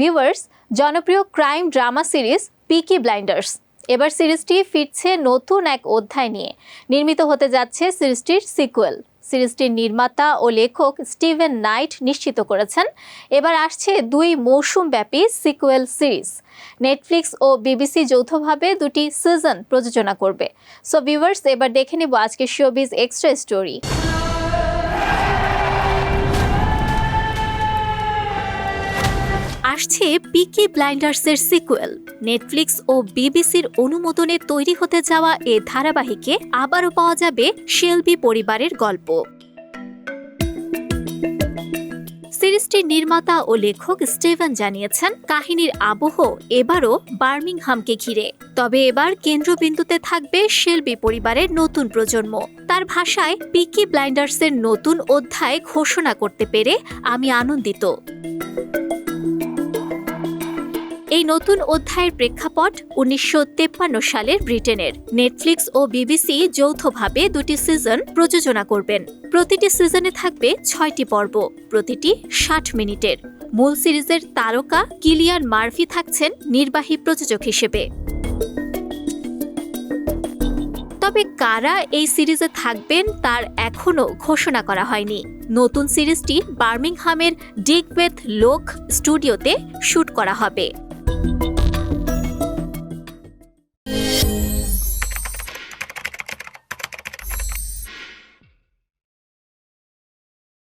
Viewers জনপ্রিয় crime drama series Peaky Blinders এবার সিরিজটি ফিরছে নতুন এক অধ্যায় নিয়ে। নির্মিত হতে যাচ্ছে সিরিজটির সিকুয়েল সিরিজটির নির্মাতা ও লেখক স্টিভেন নাইট নিশ্চিত করেছেন, এবার আসছে দুই মৌসুম ব্যাপী সিকুয়েল সিরিজ। নেটফ্লিক্স ও বিবিসি যৌথভাবে দুটি সিজন প্রযোজনা করবে। সো ভিউয়ার্স এবার দেখে নেব আজকে শোবিজ এক্সট্রা স্টোরি আসছে পিকি ব্লাইন্ডার্সের সিকুয়েল। নেটফ্লিক্স ও বিবিসির অনুমোদনে তৈরি হতে যাওয়া এ ধারাবাহিকে আবারও পাওয়া যাবে শেলবি পরিবারের গল্প। সিরিজটির নির্মাতা ও লেখক স্টিভেন জানিয়েছেন, কাহিনীর আবহ এবারও বার্মিংহামকে ঘিরে। তবে এবার কেন্দ্রবিন্দুতে থাকবে শেলবি পরিবারের নতুন প্রজন্ম। তার ভাষায় পিকি ব্লাইন্ডার্সের নতুন অধ্যায় ঘোষণা করতে পেরে আমি আনন্দিত। এই নতুন অধ্যায়ের প্রেক্ষাপট উনিশশো সালের ব্রিটেনের। নেটফ্লিক্স ও বিবিসি যৌথভাবে দুটি সিজন প্রযোজনা করবেন। প্রতিটি সিজনে থাকবে ছয়টি পর্ব, প্রতিটি ষাট মিনিটের। মূল সিরিজের তারকা কিলিয়ান মার্ফি থাকছেন নির্বাহী প্রযোজক হিসেবে। তবে কারা এই সিরিজে থাকবেন তার এখনও ঘোষণা করা হয়নি। নতুন সিরিজটি বার্মিংহামের ডিগবেথ লোক স্টুডিওতে শ্যুট করা হবে।